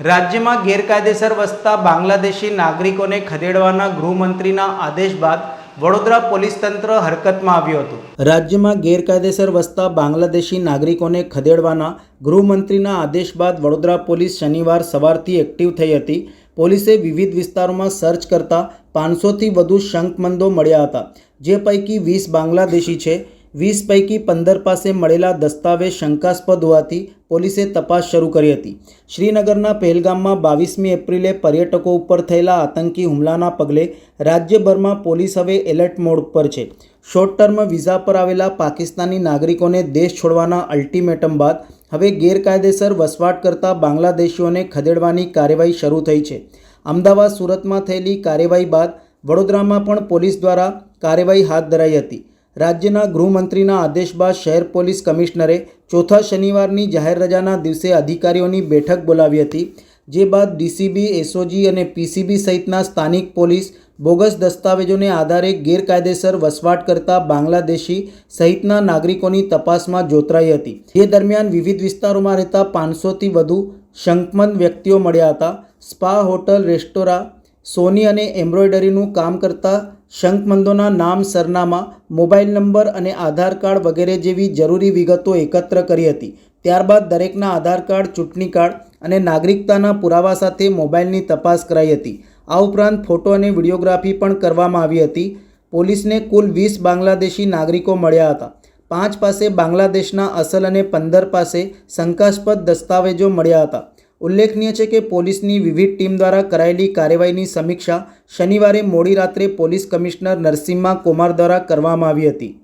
રાજ્યમાં ગેરકાયદેસર વસતા બાંગ્લાદેશી નાગરિકોને ખદેડવાના ગૃહમંત્રીના આદેશ બાદ વડોદરા પોલીસ તંત્ર હરકતમાં આવ્યું હતું. રાજ્યમાં ગેરકાયદેસર વસતા બાંગ્લાદેશી નાગરિકોને ખદેડવાના ગૃહમંત્રીના આદેશ બાદ વડોદરા પોલીસ શનિવાર સવારથી એક્ટિવ થઈ હતી. પોલીસે વિવિધ વિસ્તારોમાં સર્ચ કરતા પાંચસોથી વધુ શંકમંદો મળ્યા હતા, જે પૈકી વીસ બાંગ્લાદેશી છે. વીસ પૈકી પંદર પાસે મળેલા દસ્તાવેજ શંકાસ્પદ હોવાથી પોલીસે તપાસ શરૂ કરી હતી. શ્રીનગરના પહેલગામમાં બાવીસમી એપ્રિલે પર્યટકો ઉપર થયેલા આતંકી હુમલાના પગલે રાજ્યભરમાં પોલીસ હવે એલર્ટ મોડ પર છે. શોર્ટ ટર્મ વિઝા પર આવેલા પાકિસ્તાની નાગરિકોને દેશ છોડવાના અલ્ટિમેટમ બાદ હવે ગેરકાયદેસર વસવાટ કરતા બાંગ્લાદેશીઓને ખદેડવાની કાર્યવાહી શરૂ થઈ છે. અમદાવાદ, સુરતમાં થયેલી કાર્યવાહી બાદ વડોદરામાં પણ પોલીસ દ્વારા કાર્યવાહી હાથ ધરાઈ હતી. રાજ્યના ગૃહમંત્રીના આદેશ બાદ શહેર પોલીસ કમિશનરે ચોથા શનિવારની જાહેર રજાના દિવસે અધિકારીઓની બેઠક બોલાવી હતી, જે બાદ ડીસીબી, એસઓજી અને પીસીબી સહિતના સ્થાનિક પોલીસ બોગસ દસ્તાવેજોને આધારે ગેરકાયદેસર વસવાટ કરતા બાંગ્લાદેશી સહિતના નાગરિકોની તપાસમાં જોતરાઈ હતી. જે દરમિયાન વિવિધ વિસ્તારોમાં રહેતા પાંચસોથી વધુ શંકમંદ વ્યક્તિઓ મળ્યા હતા. સ્પા, હોટલ, રેસ્ટોરાં સોની અને એમ્બ્રોઇડરીનું કામ કરતા શંકમંદોના નામ સરનામા, મોબાઈલ નંબર અને આધાર કાર્ડ વગેરે જેવી જરૂરી વિગતો એકત્ર કરી હતી. ત્યારબાદ દરેકના આધાર કાર્ડ, ચૂંટણી કાર્ડ અને નાગરિકતાના પુરાવા સાથે મોબાઈલની તપાસ કરાઈ હતી. આ ઉપરાંત ફોટો અને વિડીયોગ્રાફી પણ કરવામાં આવી હતી. પોલીસને કુલ વીસ બાંગ્લાદેશી નાગરિકો મળ્યા હતા. પાંચ પાસે બાંગ્લાદેશના અસલ અને પંદર પાસે શંકાસ્પદ દસ્તાવેજો મળ્યા હતા. ઉલ્લેખનીય છે કે પોલીસની વિવિધ ટીમ દ્વારા કરાયેલી કાર્યવાહીની સમીક્ષા શનિવારે મોડી રાત્રે પોલીસ કમિશનર નરસિમ્હા કુમાર દ્વારા કરવામાં આવી હતી.